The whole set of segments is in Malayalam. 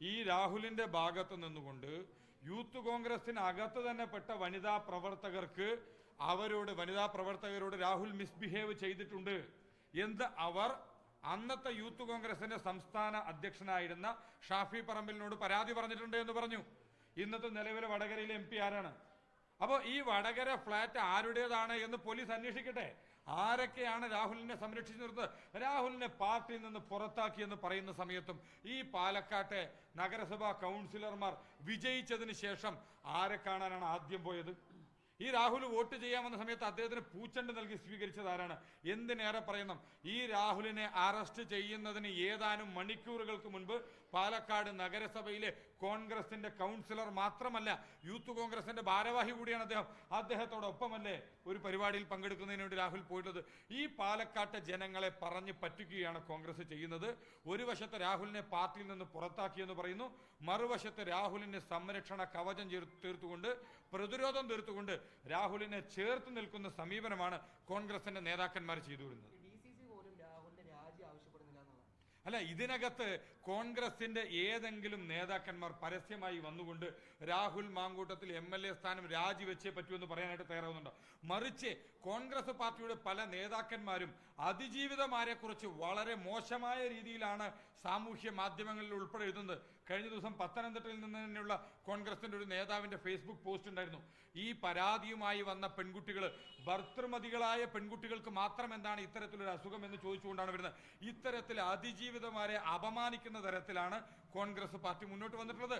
ഈ രാഹുലിന്റെ ഭാഗത്ത് നിന്നുകൊണ്ട് യൂത്ത് കോൺഗ്രസിനകത്ത് തന്നെ പെട്ട വനിതാ പ്രവർത്തകർക്ക് അവരോട് വനിതാ പ്രവർത്തകരോട് രാഹുൽ മിസ്ബിഹേവ് ചെയ്തിട്ടുണ്ട്. എന്ത് അവർ അന്നത്തെ യൂത്ത് കോൺഗ്രസിന്റെ സംസ്ഥാന അധ്യക്ഷനായിരുന്ന ഷാഫി പറമ്പിലിനോട് പരാതി പറഞ്ഞിട്ടുണ്ട് എന്ന് പറഞ്ഞു. ഇന്നത്തെ നിലവിലെ വടകരയിലെ എം ആരാണ്? അപ്പോൾ ഈ വടകര ഫ്ലാറ്റ് ആരുടേതാണ് എന്ന് പോലീസ് അന്വേഷിക്കട്ടെ. ആരൊക്കെയാണ് രാഹുലിനെ സംരക്ഷിച്ചു നിർത്തുന്നത്? രാഹുലിനെ പാർട്ടിയിൽ നിന്ന് പുറത്താക്കി എന്ന് പറയുന്ന സമയത്തും ഈ പാലക്കാട്ടെ നഗരസഭാ കൗൺസിലർമാർ വിജയിച്ചതിന് ശേഷം ആരെ കാണാനാണ് ആദ്യം പോയത്? ഈ രാഹുൽ വോട്ട് ചെയ്യാൻ വന്ന സമയത്ത് അദ്ദേഹത്തിന് പൂച്ചണ്ട് നൽകി സ്വീകരിച്ചത് ആരാണ്? എന്തിനേറെ പറയുന്നു ഈ രാഹുലിനെ അറസ്റ്റ് ചെയ്യുന്നതിന് ഏതാനും മണിക്കൂറുകൾക്ക് മുൻപ് പാലക്കാട് നഗരസഭയിലെ കോൺഗ്രസിന്റെ കൗൺസിലർ മാത്രമല്ല യൂത്ത് കോൺഗ്രസിന്റെ ഭാരവാഹി കൂടിയാണ് അദ്ദേഹം. അദ്ദേഹത്തോടൊപ്പമല്ലേ ഒരു പരിപാടിയിൽ പങ്കെടുക്കുന്നതിന് വേണ്ടി രാഹുൽ പോയിട്ടുള്ളത്? ഈ പാലക്കാട്ടെ ജനങ്ങളെ പറഞ്ഞ് പറ്റിക്കുകയാണ് കോൺഗ്രസ് ചെയ്യുന്നത്. ഒരു വശത്ത് രാഹുലിനെ പാർട്ടിയിൽ നിന്ന് പുറത്താക്കിയെന്ന് പറയുന്നു. മറുവശത്ത് രാഹുലിന് സംരക്ഷണ കവചം തീർത്തുകൊണ്ട് പ്രതിരോധം തീർത്തുകൊണ്ട് രാഹുലിനെ ചേർത്ത് നിൽക്കുന്ന സമീപനമാണ് കോൺഗ്രസിന്റെ നേതാക്കന്മാർ ചെയ്തു വരുന്നത് അല്ല ഇതിനകത്ത് കോൺഗ്രസിന്റെ ഏതെങ്കിലും നേതാക്കന്മാർ പരസ്യമായി വന്നുകൊണ്ട് Rahul Mankoottathil M L A സ്ഥാനം രാജിവെച്ചേ പറ്റൂ എന്ന് പറയാനായിട്ട് തയ്യാറാവുന്നുണ്ടോ? മറിച്ച് കോൺഗ്രസ് പാർട്ടിയുടെ പല നേതാക്കന്മാരും അതിജീവിതമാരെക്കുറിച്ച് വളരെ മോശമായ രീതിയിലാണ് സാമൂഹ്യ മാധ്യമങ്ങളിൽ ഉൾപ്പെടെ എഴുതുന്നത്. കഴിഞ്ഞ ദിവസം പത്തനംതിട്ടയിൽ നിന്ന് തന്നെയുള്ള കോൺഗ്രസിന്റെ ഒരു നേതാവിന്റെ ഫേസ്ബുക്ക് പോസ്റ്റ് ഉണ്ടായിരുന്നു. ഈ പരാതിയുമായി വന്ന പെൺകുട്ടികൾ ഭർത്തൃമതികളായ പെൺകുട്ടികൾക്ക് മാത്രം എന്താണ് ഇത്തരത്തിലൊരു അസുഖം എന്ന് ചോദിച്ചുകൊണ്ടാണ് വരുന്നത്. ഇത്തരത്തിൽ അതിജീവിതമാരെ അപമാനിക്കുന്ന തരത്തിലാണ് കോൺഗ്രസ് പാർട്ടി മുന്നോട്ട് വന്നിട്ടുള്ളത്.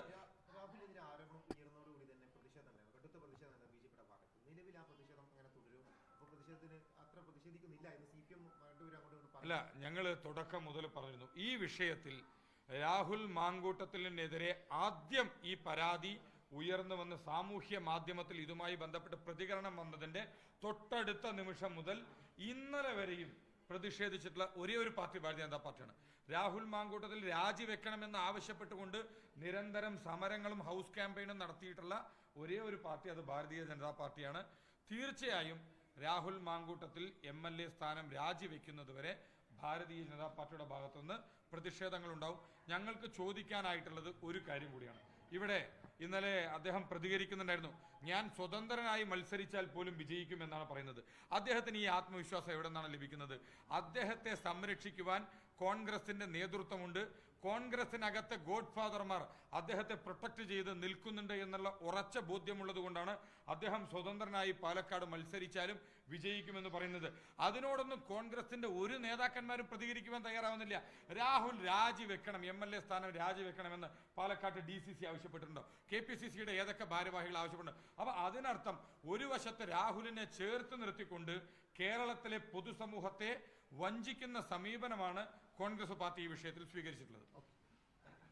അല്ല ഞങ്ങൾ തുടക്കം മുതൽ പറഞ്ഞിരുന്നു. ഈ വിഷയത്തിൽ രാഹുൽ മാങ്കൂട്ടത്തിനെതിരെ ആദ്യം ഈ പരാതി ഉയർന്നു വന്ന് സാമൂഹ്യ മാധ്യമത്തിൽ ഇതുമായി ബന്ധപ്പെട്ട് പ്രതികരണം വന്നതിന്റെ തൊട്ടടുത്ത നിമിഷം മുതൽ ഇന്നലെ വരെയും പ്രതിഷേധിച്ചിട്ടുള്ള ഒരേ ഒരു പാർട്ടി ഭാരതീയ ജനതാ പാർട്ടിയാണ്. രാഹുൽ മാങ്കൂട്ടത്തിൽ രാജിവെക്കണമെന്ന് ആവശ്യപ്പെട്ടുകൊണ്ട് നിരന്തരം സമരങ്ങളും ഹൗസ് ക്യാമ്പയിനും നടത്തിയിട്ടുള്ള ഒരേ ഒരു പാർട്ടി അത് ഭാരതീയ ജനതാ പാർട്ടിയാണ്. തീർച്ചയായും Rahul Mankoottathil M L A സ്ഥാനം രാജിവെക്കുന്നതുവരെ ഭാരതീയ ജനതാ പാർട്ടിയുടെ ഭാഗത്തുനിന്ന് പ്രതിഷേധങ്ങൾ ഉണ്ടാവും ഞങ്ങൾക്ക് ചോദിക്കാനായിട്ടുള്ളത് ഒരു കാര്യം കൂടിയാണ്. ഇവിടെ ഇന്നലെ അദ്ദേഹം പ്രതികരിക്കുന്നുണ്ടായിരുന്നു. ഞാൻ സ്വതന്ത്രനായി മത്സരിച്ചാൽ പോലും വിജയിക്കും എന്നാണ് പറയുന്നത്. അദ്ദേഹത്തിന് ഈ ആത്മവിശ്വാസം എവിടെ നിന്നാണ് ലഭിക്കുന്നത്? അദ്ദേഹത്തെ സംരക്ഷിക്കുവാൻ കോൺഗ്രസിന്റെ നേതൃത്വമുണ്ട്. കോൺഗ്രസിനകത്തെ ഗോഡ് ഫാദർമാർ അദ്ദേഹത്തെ പ്രൊട്ടക്ട് ചെയ്ത് നിൽക്കുന്നുണ്ട് എന്നുള്ള ഉറച്ച ബോധ്യമുള്ളത് കൊണ്ടാണ് അദ്ദേഹം സ്വതന്ത്രനായി പാലക്കാട് മത്സരിച്ചാലും വിജയിക്കുമെന്ന് പറയുന്നത്. അതിനോടൊന്നും കോൺഗ്രസിന്റെ ഒരു നേതാക്കന്മാരും പ്രതികരിക്കുവാൻ തയ്യാറാവുന്നില്ല. രാഹുൽ രാജിവെക്കണം എം എൽ എ സ്ഥാനം രാജിവെക്കണമെന്ന് പാലക്കാട്ട് ഡി സി സി ആവശ്യപ്പെട്ടിട്ടുണ്ടോ. കെ പി സി സിയുടെ ഏതൊക്കെ ഭാരവാഹികൾ ആവശ്യപ്പെട്ടുണ്ട് അപ്പൊ അതിനർത്ഥം ഒരു വശത്ത് രാഹുലിനെ ചേർത്ത് നിർത്തിക്കൊണ്ട് കേരളത്തിലെ പൊതുസമൂഹത്തെ വഞ്ചിക്കുന്ന സമീപനമാണ് കോൺഗ്രസ് പാർട്ടി ഈ വിഷയത്തിൽ സ്വീകരിച്ചിട്ടുള്ളത്.